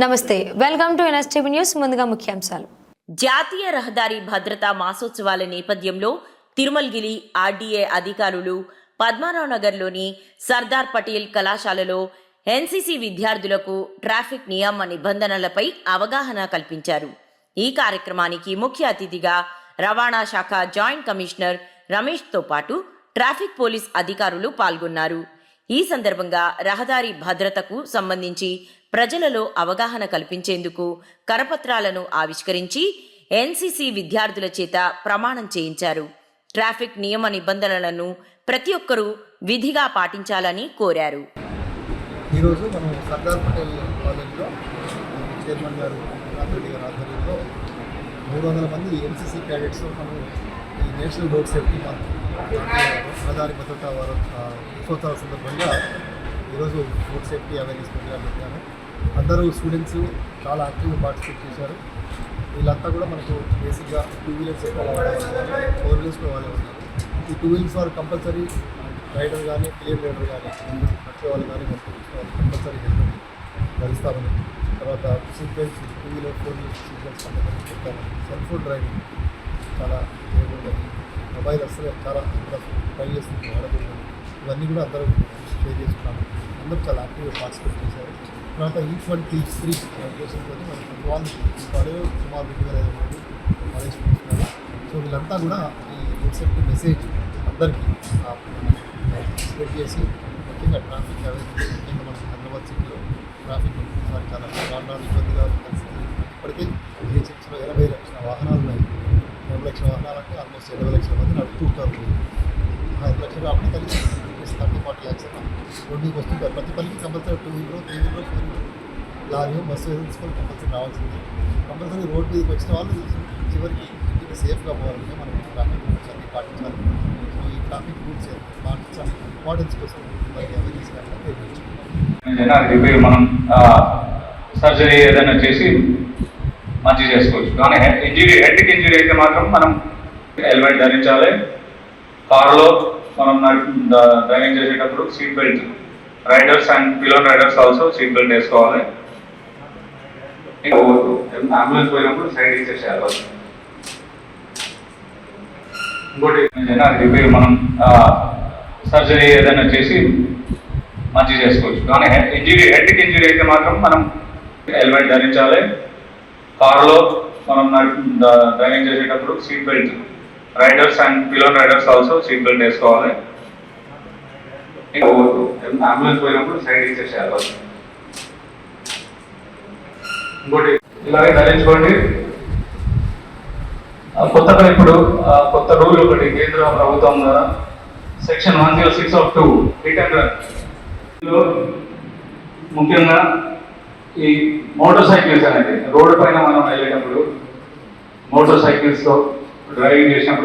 నమస్తే welcome to NSTV news. ముందుగా ముఖ్యాంశాలు. జాతీయ రహదారి భద్రతా మాసోత్సవాల నేపథ్యంలో తిరుమల్గిలి ఆర్డీఏ అధికారులు పద్మారావు నగర్లోని సర్దార్ పటేల్ కళాశాలలో ఎన్సీసీ విద్యార్థులకు ట్రాఫిక్ నియమ నిబంధనలపై అవగాహన కల్పించారు. ఈ కార్యక్రమానికి ముఖ్య అతిథిగా రవాణా శాఖ జాయింట్ కమిషనర్ రమేష్తో పాటు ట్రాఫిక్ పోలీస్ అధికారులు పాల్గొన్నారు. ఈ సందర్భంగా రహదారి భద్రతకు సంబంధించి ప్రజలలో అవగాహన కల్పించేందుకు కరపత్రాలను ఆవిష్కరించి ఎన్సీసీ విద్యార్థుల చేత ప్రమాణం చేయించారు. ట్రాఫిక్ నియమ నిబంధనలను ప్రతి ఒక్కరూ విధిగా పాటించాలని కోరారు. ఈరోజు మనం సర్దార్ పటేల్ కాలేజ్లో చైర్మన్ గారు ఆధ్వర్యంలో మూడు వందల మంది ఎన్సీసీ క్యాడెట్స్ మనం ఈ నేషనల్ రోడ్ సేఫ్టీ మంత్ రహదారి భద్రతా వారు ఉత్సవాల సందర్భంగా ఈరోజు రోడ్ సేఫ్టీ అవేర్నెస్ ప్రోగ్రామ్ పెట్టాము. అందరూ స్టూడెంట్స్ చాలా యాక్టివ్గా పార్టిసిపేట్ చేశారు. వీళ్ళంతా కూడా మనకు బేసిక్గా టూ వీలర్స్ ఎక్కువ ఫోర్ వీలర్స్ కూడా వాళ్ళే ఉన్నారు. ఈ టూ వీలర్స్ వారు కంపల్సరీ రైడర్ కానీ క్లియర్ రైడర్ కానీ పట్టే వాళ్ళు కానీ మొత్తం కంపల్సరీ హెల్మెట్ ధరిస్తామని తర్వాత సీట్ టీవీలో two wheeler four wheeler seat చెప్తామని సెల్ ఫోన్ డ్రైవింగ్ చాలా చేయకూడదు మొబైల్ అసలు చాలా ట్రై చేస్తుంది వాడకూడదు. ఇవన్నీ కూడా అందరూ షేర్ చేసుకున్నాము అందరూ చాలా యాక్టివ్గా పార్టిసిపేట్ చేశారు. తర్వాత ఈ ట్వంటీ టీచ్ త్రీ ఉద్దేశంతో మనకి వాళ్ళు వాళ్ళు సుమారు రెండు వేల ఐదు మంది కాలేజ్ సో వీళ్ళంతా కూడా ఈ వాట్సాప్ మెసేజ్ అందరికీ స్ప్రెడ్ చేసి ముఖ్యంగా ట్రాఫిక్ అవేర్నెస్ ముఖ్యంగా మనకి హైదరాబాద్ సిటీ ట్రాఫిక్ వారికి చాలా రాను ఇబ్బందిగా ఉన్న పరిస్థితి. ఇప్పటికే జిహెచ్ఎంసీలో ఎనభై లక్షల వాహనాలు ఉన్నాయి. ఎనభై లక్షల వాహనాలు అంటే ఆల్మోస్ట్ ఇరవై లక్షల మంది నడుపుతుంటారు ఐదు లక్షలు అప్పుడు కలిసి థర్టీ ఫార్టీ ల్యాక్స్ రోడ్డుకి వస్తుంటారు ప్రతి పల్లికి compulsory two wheeler three wheeler four wheeler. Lorry bus తీసుకొని కంపల్సరీ రావాల్సింది. కంపల్సరీ రోడ్ మీదకి వచ్చిన వాళ్ళు చివరికి ఇంటికి సేఫ్గా పోవాలంటే మనం ట్రాఫిక్ రూల్స్ అన్ని పాటించాలి. సో ఈ ట్రాఫిక్ రూల్స్ పాటించాలి. ఇంపార్టెన్స్ కోసం మనకి అవేర్నెస్ ఏదైనా రిపేర్ మనం సర్జరీ ఏదైనా చేసి మంచి చేసుకోవచ్చు. కానీ హెడ్ ఇంజరీ హెడ్కి ఇంజరీ అయితే మాత్రం మనం హెల్మెట్ ధరించాలి. కారులో మనం డ్రైవింగ్ చేసేటప్పుడు seat belt riders and pillion riders also seat belt వేసుకోవాలి. అంబులెన్స్ పోయినప్పుడు సైడ్ ఇచ్చేసేయాలి ఇంకోటి ఏదైనా రిపేర్ మనం సర్జరీ ఏదైనా చేసి మంచి చేసుకోవచ్చు. కానీ హెడ్ ఇంజురీ హెడ్కి ఇంజురీ అయితే మాత్రం మనం హెల్మెట్ ధరించాలి. కారులో మనం డ్రైవింగ్ చేసేటప్పుడు seat belt riders and pillion riders also seat belt వేసుకోవాలి. అంబులెన్స్ పోయినప్పుడు సైడ్ ఇచ్చేసేయాలి ఇంకోటి ఇలాగే ధరించుకోండి. కొత్తగా ఇప్పుడు కొత్త రూల్ ఒకటి కేంద్ర ప్రభుత్వం ద్వారా section one zero six of two return ముఖ్యంగా ఈ మోటార్ సైకిల్స్ అనేది రోడ్డు పైన మనం వెళ్ళేటప్పుడు మోటార్ సైకిల్స్తో డ్రైవింగ్ చేసినప్పుడు